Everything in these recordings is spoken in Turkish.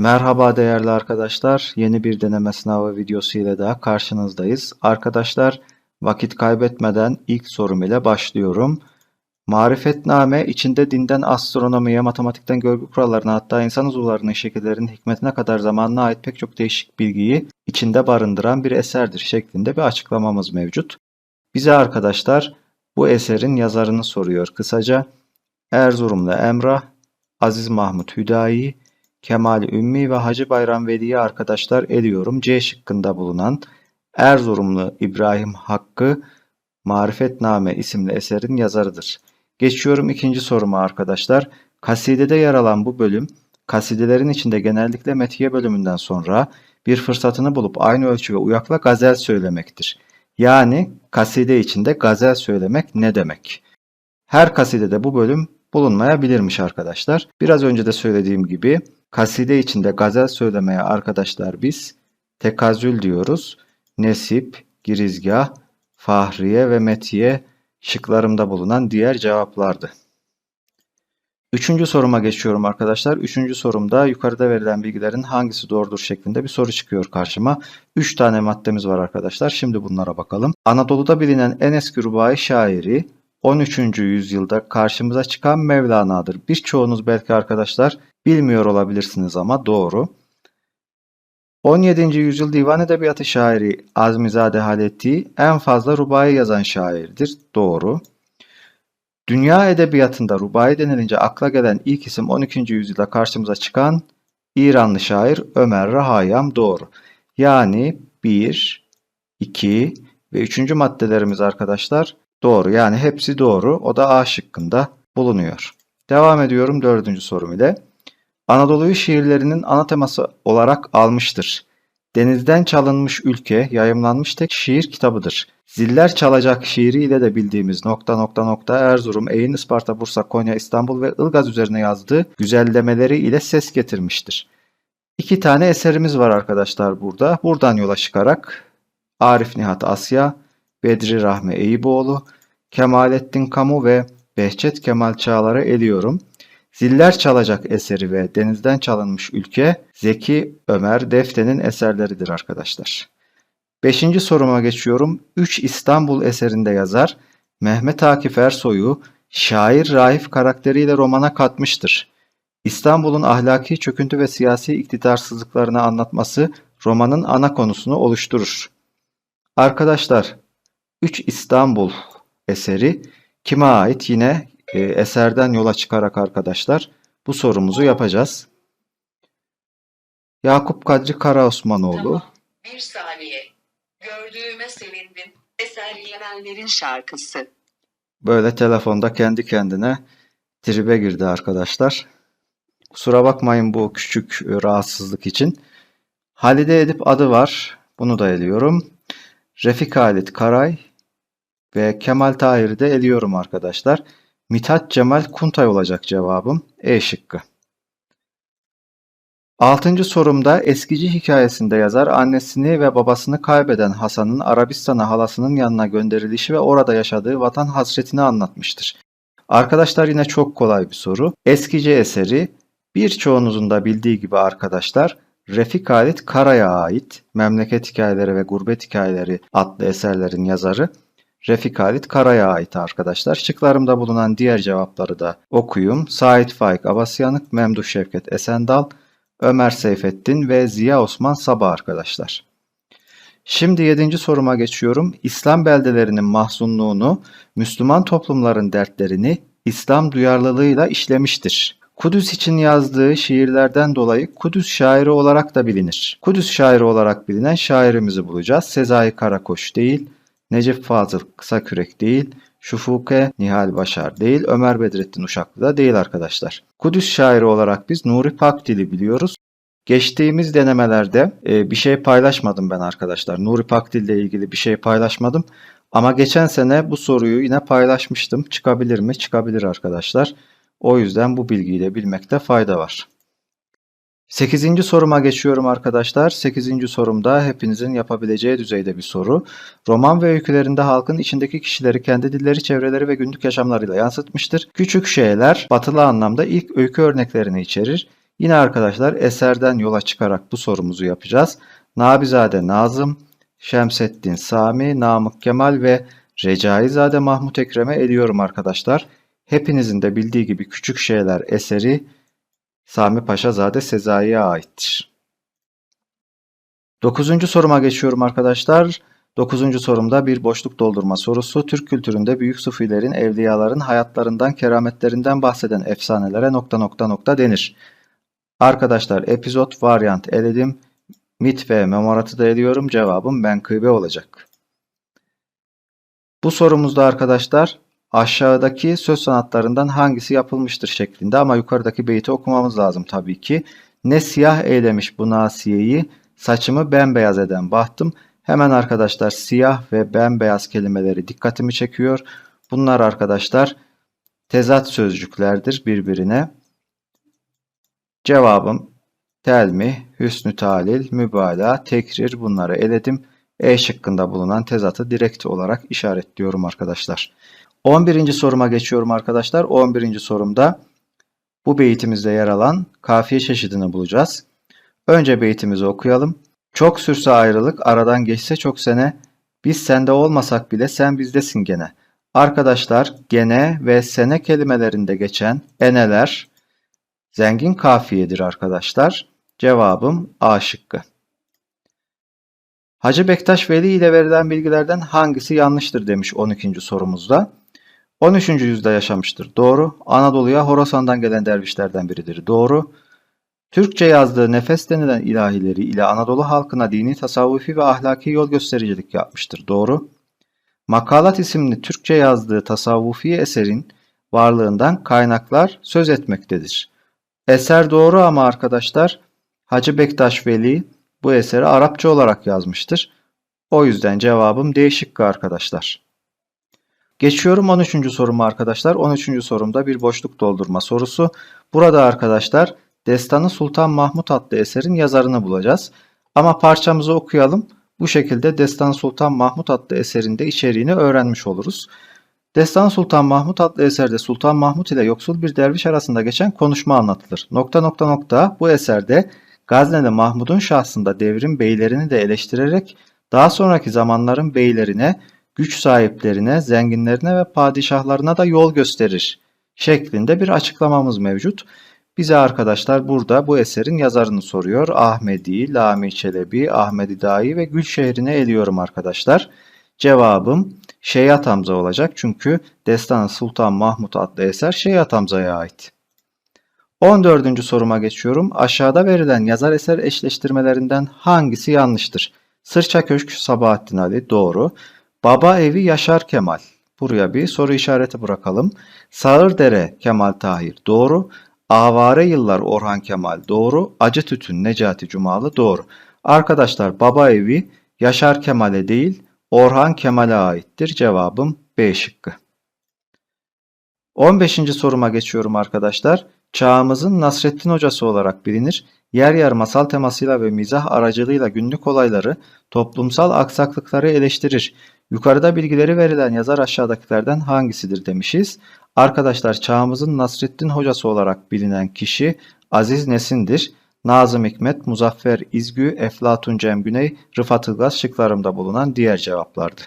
Merhaba değerli arkadaşlar. Yeni bir deneme sınavı videosu ile daha karşınızdayız. Arkadaşlar vakit kaybetmeden ilk sorum ile başlıyorum. Marifetname içinde dinden astronomiye, matematikten görgü kurallarına hatta insan uzuvlarının şekillerinin hikmetine kadar zamanına ait pek çok değişik bilgiyi içinde barındıran bir eserdir şeklinde bir açıklamamız mevcut. Bize arkadaşlar bu eserin yazarını soruyor kısaca. Erzurumlu Emrah, Aziz Mahmut Hüdayi, Kemal Ümmi ve Hacı Bayram Veli'yi arkadaşlar eliyorum. C şıkkında bulunan Erzurumlu İbrahim Hakkı Marifetname isimli eserin yazarıdır. Geçiyorum ikinci soruma arkadaşlar. Kasidede yer alan bu bölüm, kasidelerin içinde genellikle metiye bölümünden sonra bir fırsatını bulup aynı ölçü ve uyakla gazel söylemektir. Yani kaside içinde gazel söylemek ne demek? Her kasidede bu bölüm bulunmayabilirmiş arkadaşlar. Biraz önce de söylediğim gibi kaside içinde gazel söylemeye arkadaşlar biz tekazül diyoruz. Nesip, girizgah, fahriye ve metiye şıklarımda bulunan diğer cevaplardı. Üçüncü soruma geçiyorum arkadaşlar. Üçüncü sorumda yukarıda verilen bilgilerin hangisi doğrudur şeklinde bir soru çıkıyor karşıma. Üç tane maddemiz var arkadaşlar. Şimdi bunlara bakalım. Anadolu'da bilinen en eski rubai şairi 13. yüzyılda karşımıza çıkan Mevlana'dır. Birçoğunuz belki arkadaşlar bilmiyor olabilirsiniz ama doğru. 17. yüzyıl divan edebiyatı şairi Azmizade Haleti en fazla rubai yazan şairdir. Doğru. Dünya edebiyatında rubai denilince akla gelen ilk isim 12. yüzyılda karşımıza çıkan İranlı şair Ömer Rahayam doğru. Yani 1, 2 ve 3. maddelerimiz arkadaşlar doğru. Yani hepsi doğru. O da A şıkkında bulunuyor. Devam ediyorum dördüncü sorum ile. Anadolu'yu şiirlerinin ana teması olarak almıştır. Denizden çalınmış ülke yayımlanmış tek şiir kitabıdır. Ziller çalacak şiiri ile de bildiğimiz nokta nokta nokta Erzurum, Eğin, Isparta, Bursa, Konya, İstanbul ve Ilgaz üzerine yazdığı güzellemeleri ile ses getirmiştir. İki tane eserimiz var arkadaşlar burada. Buradan yola çıkarak Arif Nihat Asya, Bedri Rahmi Eyüboğlu, Kemalettin Kamu ve Behçet Kemal Çağlar'ı eliyorum. Ziller Çalacak eseri ve Denizden Çalınmış Ülke Zeki Ömer Defte'nin eserleridir arkadaşlar. Beşinci soruma geçiyorum. Üç İstanbul eserinde yazar Mehmet Akif Ersoy'u şair Raif karakteriyle romana katmıştır. İstanbul'un ahlaki çöküntü ve siyasi iktidarsızlıklarını anlatması romanın ana konusunu oluşturur. Arkadaşlar, 3 İstanbul eseri kime ait? Yine e, eserden yola çıkarak arkadaşlar bu sorumuzu yapacağız. Yakup Kadri Karaosmanoğlu, Tamam. Bir saniye. Gördüğüme sevindim. Eser Yemenlerin şarkısı. böyle telefonda kendi kendine tribe girdi arkadaşlar. Kusura bakmayın bu küçük e, rahatsızlık için. Halide Edip adı var. Bunu da eliyorum. Refik Halit Karay ve Kemal Tahir'i de eliyorum arkadaşlar. Mithat Cemal Kuntay olacak cevabım. E şıkkı. Altıncı sorumda eskici hikayesinde yazar annesini ve babasını kaybeden Hasan'ın Arabistan'a halasının yanına gönderilişi ve orada yaşadığı vatan hasretini anlatmıştır. Arkadaşlar yine çok kolay bir soru. Eskici eseri birçoğunuzun da bildiği gibi arkadaşlar Refik Halit Karay'a ait Memleket Hikayeleri ve Gurbet Hikayeleri adlı eserlerin yazarı Refik Halit Karay'a ait arkadaşlar. Şıklarımda bulunan diğer cevapları da okuyum. Sait Faik Abasyanık, Memduh Şevket Esendal, Ömer Seyfettin ve Ziya Osman Sabah arkadaşlar. Şimdi yedinci soruma geçiyorum. İslam beldelerinin mahzunluğunu, Müslüman toplumların dertlerini İslam duyarlılığıyla işlemiştir. Kudüs için yazdığı şiirlerden dolayı Kudüs şairi olarak da bilinir. Kudüs şairi olarak bilinen şairimizi bulacağız. Sezai Karakoç değil, Necip Fazıl Kısakürek değil, Şufuke Nihal Başar değil, Ömer Bedrettin Uşaklı da değil arkadaşlar. Kudüs şairi olarak biz Nuri Pakdil'i biliyoruz. Geçtiğimiz denemelerde e, bir şey paylaşmadım ben arkadaşlar. Nuri Pakdil ile ilgili bir şey paylaşmadım. Ama geçen sene bu soruyu yine paylaşmıştım. Çıkabilir mi? Çıkabilir arkadaşlar. O yüzden bu bilgiyi de bilmekte fayda var. 8. soruma geçiyorum arkadaşlar. 8. sorumda hepinizin yapabileceği düzeyde bir soru. Roman ve öykülerinde halkın içindeki kişileri kendi dilleri, çevreleri ve günlük yaşamlarıyla yansıtmıştır. Küçük şeyler batılı anlamda ilk öykü örneklerini içerir. Yine arkadaşlar eserden yola çıkarak bu sorumuzu yapacağız. Nabizade Nazım, Şemseddin Sami, Namık Kemal ve Recaizade Mahmut Ekrem'e ediyorum arkadaşlar. Hepinizin de bildiği gibi Küçük Şeyler eseri Sami Paşazade Sezai'ye aittir. Dokuzuncu soruma geçiyorum arkadaşlar. Dokuzuncu sorumda bir boşluk doldurma sorusu. Türk kültüründe büyük sufilerin, evliyaların hayatlarından, kerametlerinden bahseden efsanelere nokta nokta nokta denir. Arkadaşlar epizot varyant eledim. Mit ve memoratı da ediyorum. Cevabım menkıbe olacak. Bu sorumuzda arkadaşlar aşağıdaki söz sanatlarından hangisi yapılmıştır şeklinde ama yukarıdaki beyti okumamız lazım tabii ki. Ne siyah eylemiş bu nasiyeyi, saçımı bembeyaz eden bahtım. Hemen arkadaşlar siyah ve bembeyaz kelimeleri dikkatimi çekiyor. Bunlar arkadaşlar tezat sözcüklerdir birbirine. Cevabım telmih, hüsnü talil, mübalağa, tekrir bunları eledim. E şıkkında bulunan tezatı direkt olarak işaretliyorum arkadaşlar. 11. soruma geçiyorum arkadaşlar. 11. sorumda bu beytimizde yer alan kafiye çeşidini bulacağız. Önce beytimizi okuyalım. Çok sürse ayrılık, aradan geçse çok sene, biz sende olmasak bile sen bizdesin gene. Arkadaşlar gene ve sene kelimelerinde geçen eneler zengin kafiyedir arkadaşlar. Cevabım A şıkkı. Hacı Bektaş Veli ile verilen bilgilerden hangisi yanlıştır demiş 12. sorumuzda. 13. yüzyılda yaşamıştır. Doğru. Anadolu'ya Horasan'dan gelen dervişlerden biridir. Doğru. Türkçe yazdığı nefes denilen ilahileri ile Anadolu halkına dini, tasavvufi ve ahlaki yol göstericilik yapmıştır. Doğru. Makalat isimli Türkçe yazdığı tasavvufi eserin varlığından kaynaklar söz etmektedir. Eser doğru ama arkadaşlar Hacı Bektaş Veli bu eseri Arapça olarak yazmıştır. O yüzden cevabım D şıkkı arkadaşlar. Geçiyorum 13. soruma arkadaşlar. 13. sorumda bir boşluk doldurma sorusu. Burada arkadaşlar Destanı Sultan Mahmut adlı eserin yazarını bulacağız. Ama parçamızı okuyalım. Bu şekilde Destan Sultan Mahmut adlı eserinde içeriğini öğrenmiş oluruz. Destan Sultan Mahmut adlı eserde Sultan Mahmut ile yoksul bir derviş arasında geçen konuşma anlatılır. Nokta nokta nokta bu eserde Gazneli Mahmud'un şahsında devrin beylerini de eleştirerek daha sonraki zamanların beylerine, güç sahiplerine, zenginlerine ve padişahlarına da yol gösterir şeklinde bir açıklamamız mevcut. Bize arkadaşlar burada bu eserin yazarını soruyor. Ahmedi, Lami Çelebi, Ahmedi Dai ve Gülşehir'ine eliyorum arkadaşlar. Cevabım Şeyhat Hamza olacak çünkü Destan Sultan Mahmut adlı eser Şeyhat Hamza'ya ait. 14. soruma geçiyorum. Aşağıda verilen yazar eser eşleştirmelerinden hangisi yanlıştır? Sırça Köşk Sabahattin Ali doğru. Baba Evi Yaşar Kemal. Buraya bir soru işareti bırakalım. Sağırdere Kemal Tahir doğru. Avare Yıllar Orhan Kemal doğru. Acı Tütün Necati Cumalı doğru. Arkadaşlar Baba Evi Yaşar Kemal'e değil Orhan Kemal'e aittir. Cevabım B şıkkı. 15. soruma geçiyorum arkadaşlar. Çağımızın Nasrettin hocası olarak bilinir. Yer yer masal temasıyla ve mizah aracılığıyla günlük olayları, toplumsal aksaklıkları eleştirir. Yukarıda bilgileri verilen yazar aşağıdakilerden hangisidir demişiz. Arkadaşlar çağımızın Nasrettin hocası olarak bilinen kişi Aziz Nesin'dir. Nazım Hikmet, Muzaffer İzgü, Eflatun Cem Güney, Rıfat Ilgaz şıklarımda bulunan diğer cevaplardı.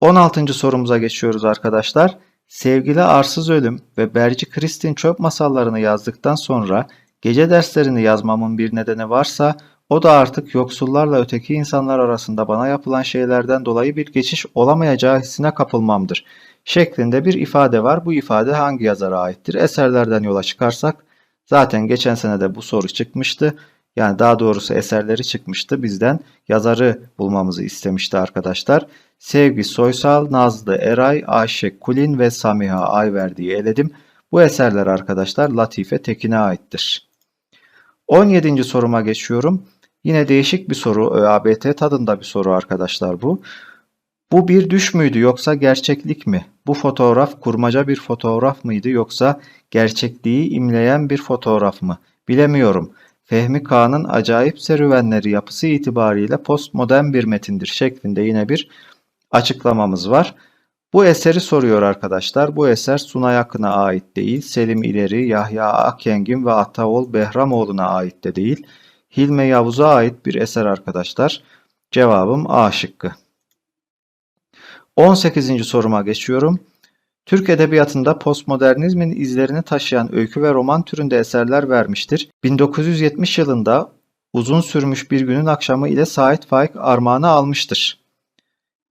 16. sorumuza geçiyoruz arkadaşlar. Sevgili Arsız Ölüm ve Berci Kristin Çöp masallarını yazdıktan sonra gece derslerini yazmamın bir nedeni varsa o da artık yoksullarla öteki insanlar arasında bana yapılan şeylerden dolayı bir geçiş olamayacağı hissine kapılmamdır şeklinde bir ifade var. Bu ifade hangi yazara aittir? Eserlerden yola çıkarsak zaten geçen sene de bu soru çıkmıştı. Yani daha doğrusu eserleri çıkmıştı. Bizden yazarı bulmamızı istemişti arkadaşlar. Sevgi Soysal, Nazlı Eray, Ayşe Kulin ve Samiha Ayverdi'yi eledim. Bu eserler arkadaşlar Latife Tekin'e aittir. 17. soruma geçiyorum. Yine değişik bir soru. ÖABT tadında bir soru arkadaşlar bu. Bu bir düş müydü yoksa gerçeklik mi? Bu fotoğraf kurmaca bir fotoğraf mıydı yoksa gerçekliği imleyen bir fotoğraf mı? Bilemiyorum. Fehmi Kağan'ın acayip serüvenleri yapısı itibariyle postmodern bir metindir şeklinde yine bir açıklamamız var. Bu eseri soruyor arkadaşlar. Bu eser Sunay Akın'a ait değil. Selim İleri, Yahya Akyengin ve Ataol Behramoğlu'na ait de değil. Hilmi Yavuz'a ait bir eser arkadaşlar. Cevabım A şıkkı. 18. soruma geçiyorum. Türk Edebiyatı'nda postmodernizmin izlerini taşıyan öykü ve roman türünde eserler vermiştir. 1970 yılında Uzun Sürmüş Bir Günün Akşamı ile Sait Faik armağanı almıştır.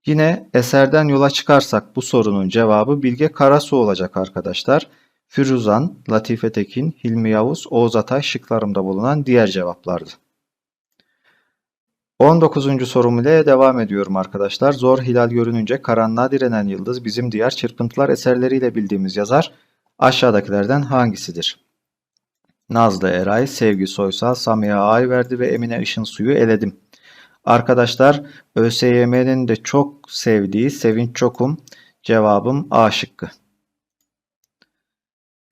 Yine eserden yola çıkarsak bu sorunun cevabı Bilge Karasu olacak arkadaşlar. Firuzan, Latife Tekin, Hilmi Yavuz, Oğuz Atay şıklarımda bulunan diğer cevaplardı. 19. sorum ile devam ediyorum arkadaşlar. Zor hilal görününce karanlığa direnen yıldız bizim diğer çırpıntılar eserleriyle bildiğimiz yazar aşağıdakilerden hangisidir? Nazlı Eray, Sevgi Soysal, Samiha Ayverdi ve Emine Işın Suyu eledim. Arkadaşlar ÖSYM'nin de çok sevdiği Sevinç Çokum cevabım A şıkkı.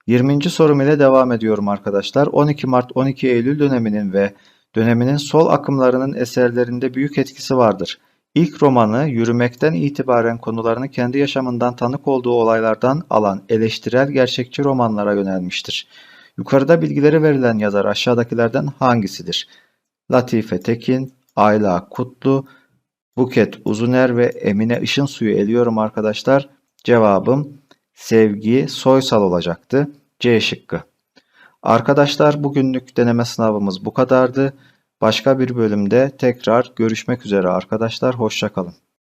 20. sorum ile devam ediyorum arkadaşlar. 12 Mart 12 Eylül döneminin ve döneminin sol akımlarının eserlerinde büyük etkisi vardır. İlk romanı yürümekten itibaren konularını kendi yaşamından tanık olduğu olaylardan alan eleştirel gerçekçi romanlara yönelmiştir. Yukarıda bilgileri verilen yazar aşağıdakilerden hangisidir? Latife Tekin, Ayla Kutlu, Buket Uzuner ve Emine Işın Suyu eliyorum arkadaşlar. Cevabım Sevgi Soysal olacaktı. C şıkkı. Arkadaşlar bugünlük deneme sınavımız bu kadardı. Başka bir bölümde tekrar görüşmek üzere arkadaşlar. Hoşçakalın.